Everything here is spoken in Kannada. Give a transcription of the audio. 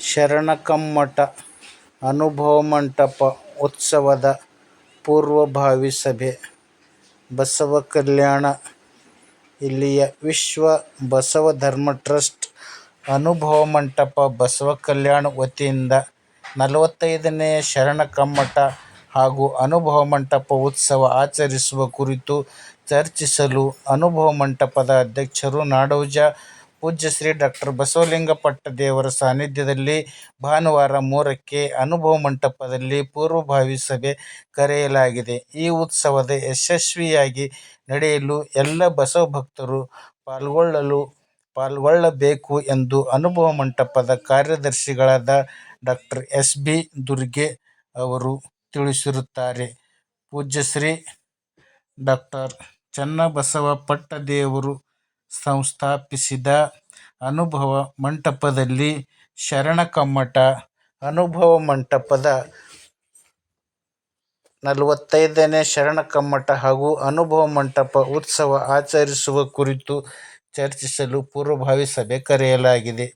ಶರಣಕಮ್ಮಟ ಅನುಭವಮಂಟಪ ಉತ್ಸವದ ಪೂರ್ವಭಾವಿ ಸಭೆ. ಬಸವ ಕಲ್ಯಾಣ ಇಲ್ಲಿಯ ವಿಶ್ವ ಬಸವ ಧರ್ಮ ಟ್ರಸ್ಟ್ ಅನುಭವ ಮಂಟಪ ಬಸವ ಕಲ್ಯಾಣ ವತಿಯಿಂದ ನಲವತ್ತೈದನೇ ಶರಣಕಮ್ಮಟ ಹಾಗೂ ಅನುಭವ ಮಂಟಪ ಉತ್ಸವ ಆಚರಿಸುವ ಕುರಿತು ಚರ್ಚಿಸಲು ಅನುಭವ ಮಂಟಪದ ಅಧ್ಯಕ್ಷರು ನಾಡೋಜ ಪೂಜ್ಯ ಶ್ರೀ ಡಾಕ್ಟರ್ ಬಸವಲಿಂಗ ಪಟ್ಟದೇವರ ಸಾನ್ನಿಧ್ಯದಲ್ಲಿ ಭಾನುವಾರ ಮೂರಕ್ಕೆ ಅನುಭವ ಮಂಟಪದಲ್ಲಿ ಪೂರ್ವಭಾವಿ ಸಭೆ ಕರೆಯಲಾಗಿದೆ. ಈ ಉತ್ಸವದ ಯಶಸ್ವಿಯಾಗಿ ನಡೆಯಲು ಎಲ್ಲ ಬಸವ ಭಕ್ತರು ಪಾಲ್ಗೊಳ್ಳಲು ಪಾಲ್ಗೊಳ್ಳಬೇಕು ಎಂದು ಅನುಭವ ಮಂಟಪದ ಕಾರ್ಯದರ್ಶಿಗಳಾದ ಡಾಕ್ಟರ್ ಎಸ್. ಬಿ. ದುರ್ಗೆ ಅವರು ತಿಳಿಸಿರುತ್ತಾರೆ. ಪೂಜ್ಯ ಶ್ರೀ ಡಾ ಚನ್ನಬಸವ ಪಟ್ಟದೇವರು ಸಂಸ್ಥಾಪಿಸಿದ ಅನುಭವ ಮಂಟಪದಲ್ಲಿ ಶರಣಕಮ್ಮಠ ಅನುಭವ ಮಂಟಪದ ನಲವತ್ತೈದನೇ ಶರಣಕಮ್ಮಟ ಹಾಗೂ ಅನುಭವ ಮಂಟಪ ಉತ್ಸವ ಆಚರಿಸುವ ಕುರಿತು ಚರ್ಚಿಸಲು ಪೂರ್ವಭಾವಿ ಸಭೆ ಕರೆಯಲಾಗಿದೆ.